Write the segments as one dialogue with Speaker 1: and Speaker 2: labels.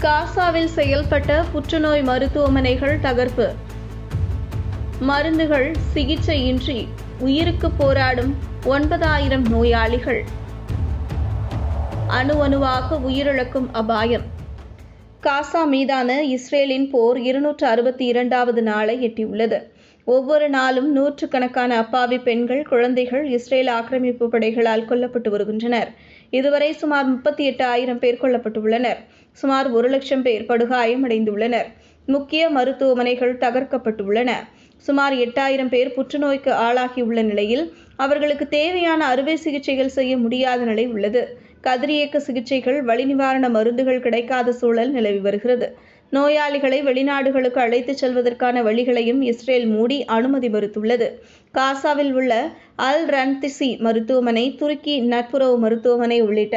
Speaker 1: காசாவில் செயல்பட்ட புற்றுநோய் மருத்துவமனைகள் தகர்ப்பு. மருந்துகள் சிகிச்சையின்றி உயிருக்கு போராடும் ஒன்பதாயிரம் நோயாளிகள். அணு அணுவாக உயிரிழக்கும் அபாயம். காசா மீதான இஸ்ரேலின் போர் இருநூற்று அறுபத்தி இரண்டாவது நாளை எட்டியுள்ளது. ஒவ்வொரு நாளும் நூற்றுக்கணக்கான அப்பாவி பெண்கள் குழந்தைகள் இஸ்ரேல் ஆக்கிரமிப்பு படைகளால் கொல்லப்பட்டு வருகின்றனர். இதுவரை சுமார் முப்பத்தி எட்டு ஆயிரம் பேர் கொல்லப்பட்டுள்ளனர். சுமார் ஒரு லட்சம் பேர் படுகாயமடைந்துள்ளனர். முக்கிய மருத்துவமனைகள் தகர்க்கப்பட்டுள்ளன. சுமார் எட்டாயிரம் பேர் புற்றுநோய்க்கு ஆளாகியுள்ள நிலையில் அவர்களுக்கு தேவையான அறுவை சிகிச்சைகள் செய்ய முடியாத நிலை உள்ளது. கதிரியக்க சிகிச்சைகள் வலி நிவாரண மருந்துகள் கிடைக்காத சூழல் நிலவி வருகிறது. நோயாளிகளை வெளிநாடுகளுக்கு அழைத்துச் செல்வதற்கான வழிகளையும் இஸ்ரேல் மூடி அனுமதி மறுத்துள்ளது. காசாவில் உள்ள அல் ரன்திசி மருத்துவமனை துருக்கி நட்புறவு மருத்துவமனை உள்ளிட்ட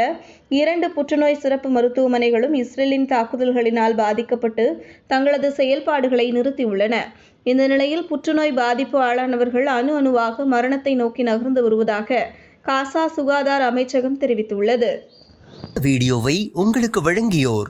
Speaker 1: இரண்டு புற்றுநோய் சிறப்பு மருத்துவமனைகளும் இஸ்ரேலின் தாக்குதல்களினால் பாதிக்கப்பட்டு தங்களது செயல்பாடுகளை நிறுத்தியுள்ளன. இந்த நிலையில் புற்றுநோய் பாதிப்பு ஆளானவர்கள் அணு அணுவாக மரணத்தை நோக்கி நகர்ந்து வருவதாக காசா சுகாதார அமைச்சகம் தெரிவித்துள்ளது.
Speaker 2: வீடியோவை உங்களுக்கு வழங்கியோர்